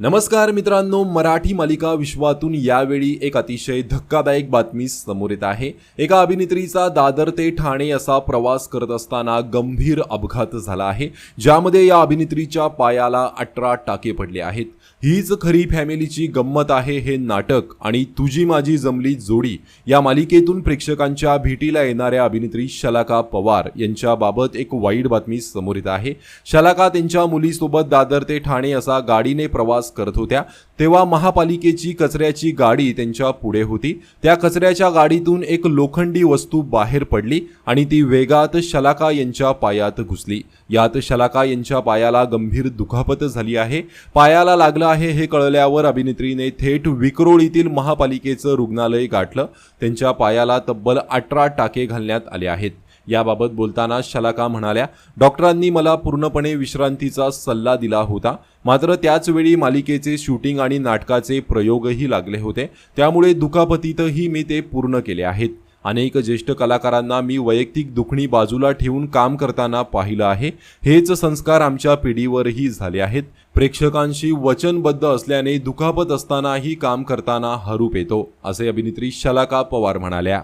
नमस्कार मित्रांनो मराठी मालिका विश्वातून यावेळी एक अतिशय धक्कादायक बातमी समोर येत आहे. एका अभिनेत्रीचा दादर ते ठाणे असा प्रवास करत असताना गंभीर अपघात झाला आहे ज्यामध्ये या अभिनेत्रीच्या पायाला अठरा टाके पडले आहेत. हीच खरी फॅमिलीची गंमत आहे हे नाटक आणि तुझी माझी जमली जोडी या मालिकेतून प्रेक्षकांच्या भेटीला येणाऱ्या अभिनेत्री शलाका पवार यांच्याबाबत एक वाईट बातमी समोर येत आहे. शलाका त्यांच्या मुलीसोबत दादर ते ठाणे असा गाडीने प्रवास करत होत्या तेव्हा महापालिकेची कचऱ्याची गाडी त्यांच्या पुढे होती. त्या कचऱ्याच्या गाडीतून एक लोखंडी वस्तू बाहेर पडली आणि ती वेगात शलाका यांच्या पायात घुसली. यात शलाका यांच्या पायाला गंभीर दुखापत झाली आहे. पायाला लागलं आहे हे कळल्यावर अभिनेत्रीने थेट विक्रोळीतील महापालिकेचं रुग्णालय गाठलं. त्यांच्या पायाला तब्बल अठरा टाके घालण्यात आले आहेत. याबाबत बोलताना शलाका म्हणाल्या डॉक्टरांनी मला पूर्णपणे विश्रांतीचा सल्ला दिला होता. मात्र त्याचवेळी मालिकेचे शूटिंग आणि नाटकाचे प्रयोगही लागले होते. त्यामुळे दुखापतीतही मी ते पूर्ण केले आहेत. अनेक ज्येष्ठ कलाकारांना मी वैयक्तिक दुखणी बाजूला ठेवून काम करताना पाहिलं आहे. हेच संस्कार आमच्या पिढीवरही झाले आहेत. प्रेक्षकांशी वचनबद्ध असल्याने दुखापत असतानाही काम करताना हरूप येतो असे अभिनेत्री शलाका पवार म्हणाल्या.